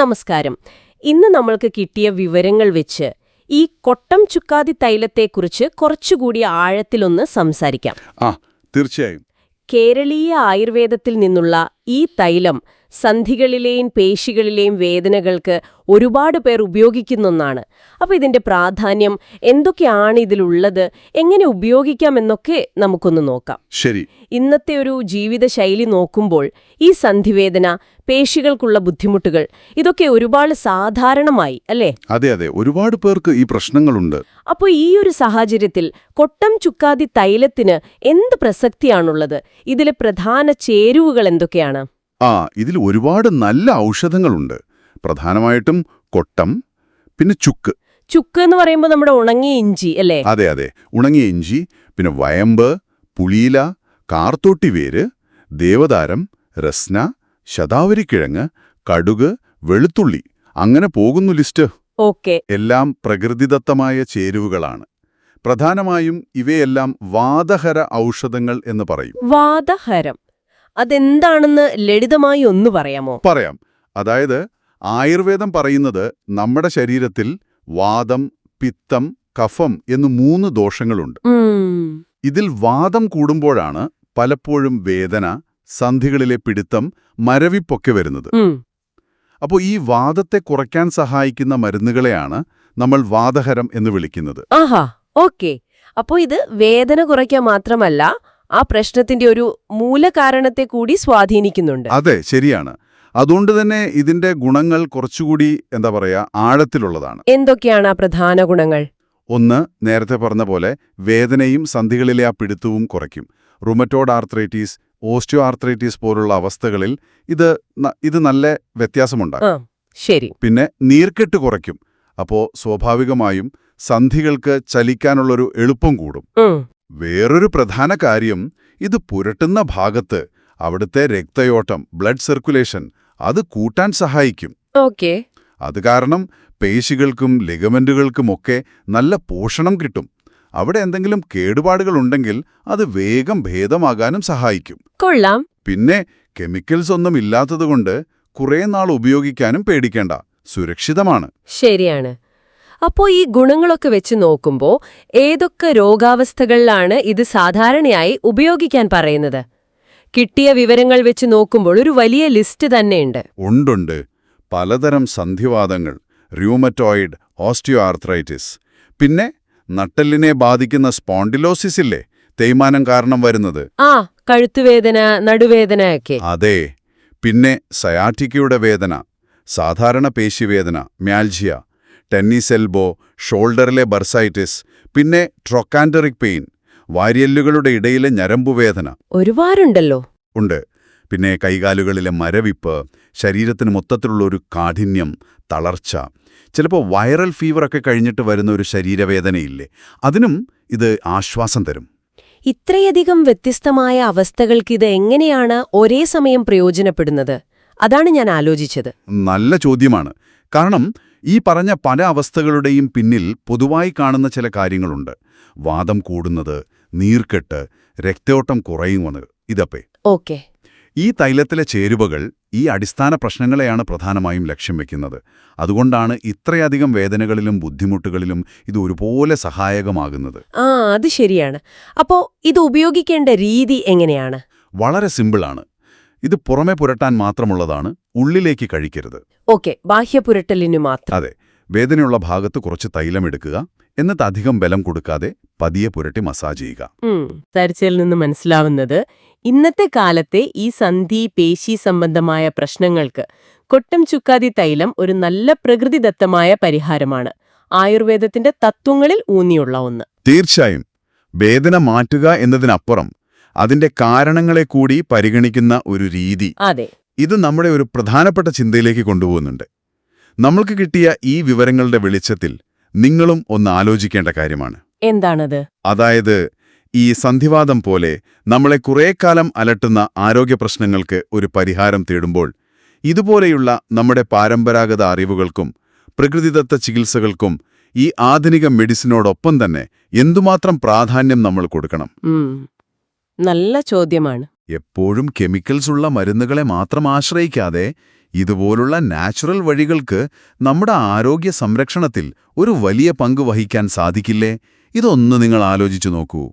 നമസ്കാരം. ഇന്ന് നമ്മൾക്ക് കിട്ടിയ വിവരങ്ങൾ വെച്ച് ഈ കൊട്ടം ചുക്കാതി തൈലത്തെക്കുറിച്ച് കുറച്ചുകൂടി ആഴത്തിലൊന്ന് സംസാരിക്കാം. ആ തീർച്ചയായും. കേരളീയ ആയുർവേദത്തിൽ നിന്നുള്ള ഈ തൈലം സന്ധികളിലെയും പേശികളിലെയും വേദനകൾക്ക് ഒരുപാട് പേർ ഉപയോഗിക്കുന്ന ഒന്നാണ് അപ്പോൾ ഇതിന്റെ പ്രാധാന്യം എന്തൊക്കെയാണ് ഇതിലുള്ളത്? എങ്ങനെ ഉപയോഗിക്കാമെന്നൊക്കെ നമുക്കൊന്ന് നോക്കാം. ശരി. ഇന്നത്തെ ഒരു ജീവിതശൈലി നോക്കുമ്പോൾ ഈ സന്ധിവേദന പേശികൾക്കുള്ള ബുദ്ധിമുട്ടുകൾ ഇതൊക്കെ ഒരുപാട് സാധാരണമായി അല്ലേ? അതെ അതെ. ഒരുപാട് പേർക്ക് ഈ പ്രശ്നങ്ങളുണ്ട്. അപ്പോൾ ഈ ഒരു സാഹചര്യത്തിൽ കൊട്ടം ചുക്കാതി തൈലത്തിന് എന്ത് പ്രസക്തിയാണുള്ളത്? ഇതിലെ പ്രധാന ചേരുവകൾ എന്തൊക്കെയാണ്? ആ ഇതിൽ ഒരുപാട് നല്ല ഔഷധങ്ങളുണ്ട്. പ്രധാനമായിട്ടും കൊട്ടം പിന്നെ ചുക്ക്. ചുക്ക് എന്ന് പറയുമ്പോൾ നമ്മുടെ ഉണങ്ങിയ ഇഞ്ചി അല്ലേ? അതെ അതെ. ഉണങ്ങിയ ഇഞ്ചി പിന്നെ വയമ്പ് പുളിയില കാർത്തോട്ടി വേര് ദേവതാരം രസ്ന ശതാവരിക്കിഴങ്ങ് കടുക് വെളുത്തുള്ളി. അങ്ങനെ പോകുന്നു ലിസ്റ്റ്. ഓക്കെ. എല്ലാം പ്രകൃതിദത്തമായ ചേരുവകളാണ്. പ്രധാനമായും ഇവയെല്ലാം വാദഹര ഔഷധങ്ങൾ എന്ന് പറയും. വാതഹരം. അതെന്താണെന്ന് ലളിതമായി ഒന്ന് പറയാമോ? പറയാം. അതായത് ആയുർവേദം പറയുന്നത് നമ്മുടെ ശരീരത്തിൽ വാദം പിത്തം കഫം എന്ന് മൂന്ന് ദോഷങ്ങളുണ്ട്. ഇതിൽ വാദം കൂടുമ്പോഴാണ് പലപ്പോഴും വേദന സന്ധികളിലെ പിടുത്തം മരവിപ്പൊക്കെ വരുന്നത്. അപ്പോൾ ഈ വാദത്തെ കുറയ്ക്കാൻ സഹായിക്കുന്ന മരുന്നുകളെയാണ് നമ്മൾ വാദഹരം എന്ന് വിളിക്കുന്നത്. ആഹാ ഓക്കെ. അപ്പോൾ ഇത് വേദന കുറയ്ക്കാൻ മാത്രമല്ല ആ പ്രശ്നത്തിന്റെ ഒരു മൂലകാരണത്തെ കൂടി സ്വാധീനിക്കുന്നുണ്ട്. അതെ ശരിയാണ്. അതുകൊണ്ട് തന്നെ ഇതിന്റെ ഗുണങ്ങൾ കുറച്ചുകൂടി എന്താ പറയാ ആഴത്തിലുള്ളതാണ്. എന്തൊക്കെയാണ് ആ പ്രധാന ഗുണങ്ങൾ? ഒന്ന് നേരത്തെ പറഞ്ഞ പോലെ വേദനയും സന്ധികളിലെ ആ പിടുത്തവും കുറയ്ക്കും. റുമറ്റോഡ് ആർത്രൈറ്റീസ് ഓസ്റ്റിയോ ആർത്രൈറ്റീസ് പോലുള്ള അവസ്ഥകളിൽ ഇത് ഇത് നല്ല വ്യത്യാസമുണ്ടാകും ശരി. പിന്നെ നീർക്കെട്ട് കുറയ്ക്കും. അപ്പോൾ സ്വാഭാവികമായും സന്ധികൾക്ക് ചലിക്കാനുള്ളൊരു എളുപ്പം കൂടും. വേറൊരു പ്രധാന കാര്യം ഇത് പുരട്ടുന്ന ഭാഗത്ത് അവിടുത്തെ രക്തയോട്ടം ബ്ലഡ് സർക്കുലേഷൻ അത് കൂട്ടാൻ സഹായിക്കും. ഓക്കെ. അത് കാരണം പേശികൾക്കും ലിഗമെന്റുകൾക്കുമൊക്കെ നല്ല പോഷണം കിട്ടും. അവിടെ എന്തെങ്കിലും കേടുപാടുകൾ ഉണ്ടെങ്കിൽ അത് വേഗം ഭേദമാകാനും സഹായിക്കും. കൊള്ളാം. പിന്നെ കെമിക്കൽസ് ഒന്നും ഇല്ലാത്തതുകൊണ്ട് കുറേ നാൾ ഉപയോഗിക്കാനും പേടിക്കേണ്ട. സുരക്ഷിതമാണ്. ശരിയാണ്. അപ്പോ ഈ ഗുണങ്ങളൊക്കെ വെച്ച് നോക്കുമ്പോൾ ഏതൊക്കെ രോഗാവസ്ഥകളിലാണ് ഇത് സാധാരണയായി ഉപയോഗിക്കാൻ പറയുന്നത്? കിട്ടിയ വിവരങ്ങൾ വെച്ച് നോക്കുമ്പോൾ ഒരു വലിയ ലിസ്റ്റ് തന്നെയുണ്ട്. ഉണ്ടുണ്ട്. പലതരം സന്ധിവാദങ്ങൾ റ്യൂമറ്റോയിഡ് ഓസ്റ്റിയോ ആർത്രൈറ്റിസ് പിന്നെ നട്ടെല്ലിനെ ബാധിക്കുന്ന സ്പോണ്ടിലോസിസ് ഇല്ലേ? തേയ്മാനം കാരണം വരുന്നത്. ആ കഴുത്തുവേദന നടുവേദനയൊക്കെ അതെ. പിന്നെ സയാറ്റിക്കയുടെ വേദന. സാധാരണ പേശിവേദന മ്യാൽജിയ ടെന്നീസ് എൽബോ ഷോൾഡറിലെ ബർസൈറ്റിസ് പിന്നെ ട്രൊക്കാൻഡറിക് പെയിൻ വാര്യല്ലുകളുടെ ഇടയിലെ ഞരമ്പുവേദന ഒരുപാടുണ്ടല്ലോ. ഉണ്ട്. പിന്നെ കൈകാലുകളിലെ മരവിപ്പ് ശരീരത്തിന് മൊത്തത്തിലുള്ള ഒരു കാഠിന്യം തളർച്ച. ചിലപ്പോൾ വൈറൽ ഫീവറൊക്കെ കഴിഞ്ഞിട്ട് വരുന്ന ഒരു ശരീരവേദനയില്ലേ? അതിനും ഇത് ആശ്വാസം തരും. ഇത്രയധികം വ്യത്യസ്തമായ അവസ്ഥകൾക്ക് ഇത് എങ്ങനെയാണ് ഒരേ സമയം പ്രയോജനപ്പെടുന്നത്? അതാണ് ഞാൻ ആലോചിച്ചത്. നല്ല ചോദ്യമാണ്. കാരണം ഈ പറഞ്ഞ പല അവസ്ഥകളുടെയും പിന്നിൽ പൊതുവായി കാണുന്ന ചില കാര്യങ്ങളുണ്ട്. വാദം കൂടുന്നത് നീർക്കെട്ട് രക്തയോട്ടം കുറയുന്നത് ഇതൊക്കെ ഓക്കെ. ഈ തൈലത്തിലെ ചേരുവകൾ ഈ അടിസ്ഥാന പ്രശ്നങ്ങളെയാണ് പ്രധാനമായും ലക്ഷ്യം വെക്കുന്നത്. അതുകൊണ്ടാണ് ഇത്രയധികം വേദനകളിലും ബുദ്ധിമുട്ടുകളിലും ഇത് ഒരുപോലെ സഹായകമാകുന്നത്. ആ അത് ശരിയാണ്. അപ്പോ ഇത് ഉപയോഗിക്കേണ്ട രീതി എങ്ങനെയാണ്? വളരെ സിമ്പിളാണ്. ഇത് പുറമെ പുരട്ടാൻ മാത്രമുള്ളതാണ് ഉള്ളിലേക്ക് കഴിക്കരുത്. ഓക്കെ ബാഹ്യപുരട്ടലിന് മാത്രം. അതെ വേദനയുള്ള ഭാഗത്ത് കുറച്ച് തൈലം എടുക്കുക എന്നിട്ട് അധികം ബലം കൊടുക്കാതെ പതിയെ പുരട്ടി മസാജ് ചെയ്യുക. ചർച്ചയിൽ നിന്ന് മനസ്സിലാവുന്നത് ഇന്നത്തെ കാലത്തെ ഈ സന്ധി പേശി സംബന്ധമായ പ്രശ്നങ്ങൾക്ക് കൊട്ടം ചുക്കാതി തൈലം ഒരു നല്ല പ്രകൃതിദത്തമായ പരിഹാരമാണ്. ആയുർവേദത്തിന്റെ തത്വങ്ങളിൽ ഊന്നിയുള്ള ഒന്ന്. തീർച്ചയായും വേദന മാറ്റുക എന്നതിനപ്പുറം അതിന്റെ കാരണങ്ങളെ കൂടി പരിഗണിക്കുന്ന ഒരു രീതി അതെ. ഇത് നമ്മുടെ ഒരു പ്രധാനപ്പെട്ട ചിന്തയിലേക്ക് കൊണ്ടുപോകുന്നുണ്ട്. നമ്മൾക്ക് കിട്ടിയ ഈ വിവരങ്ങളുടെ വെളിച്ചത്തിൽ നിങ്ങളും ഒന്ന് ആലോചിക്കേണ്ട കാര്യമാണ്. എന്താണത്? അതായത് ഈ സന്ധിവാദം പോലെ നമ്മളെ കുറേക്കാലം കാലം അലട്ടുന്ന ആരോഗ്യ പ്രശ്നങ്ങൾക്ക് ഒരു പരിഹാരം തേടുമ്പോൾ ഇതുപോലെയുള്ള നമ്മുടെ പാരമ്പരാഗത അറിവുകൾക്കും പ്രകൃതിദത്ത ചികിത്സകൾക്കും ഈ ആധുനിക മെഡിസിനോടൊപ്പം തന്നെ എന്തുമാത്രം പ്രാധാന്യം നമ്മൾ കൊടുക്കണം? നല്ല ചോദ്യമാണ്. എപ്പോഴും കെമിക്കൽസ് ഉള്ള മരുന്നുകളെ മാത്രം ആശ്രയിക്കാതെ ഇതുപോലുള്ള നാച്ചുറൽ വഴികൾക്ക് നമ്മുടെ ആരോഗ്യ സംരക്ഷണത്തിൽ ഒരു വലിയ പങ്ക് വഹിക്കാൻ സാധിക്കില്ലേ? ഇതൊന്ന് നിങ്ങൾ ആലോചിച്ചു നോക്കൂ.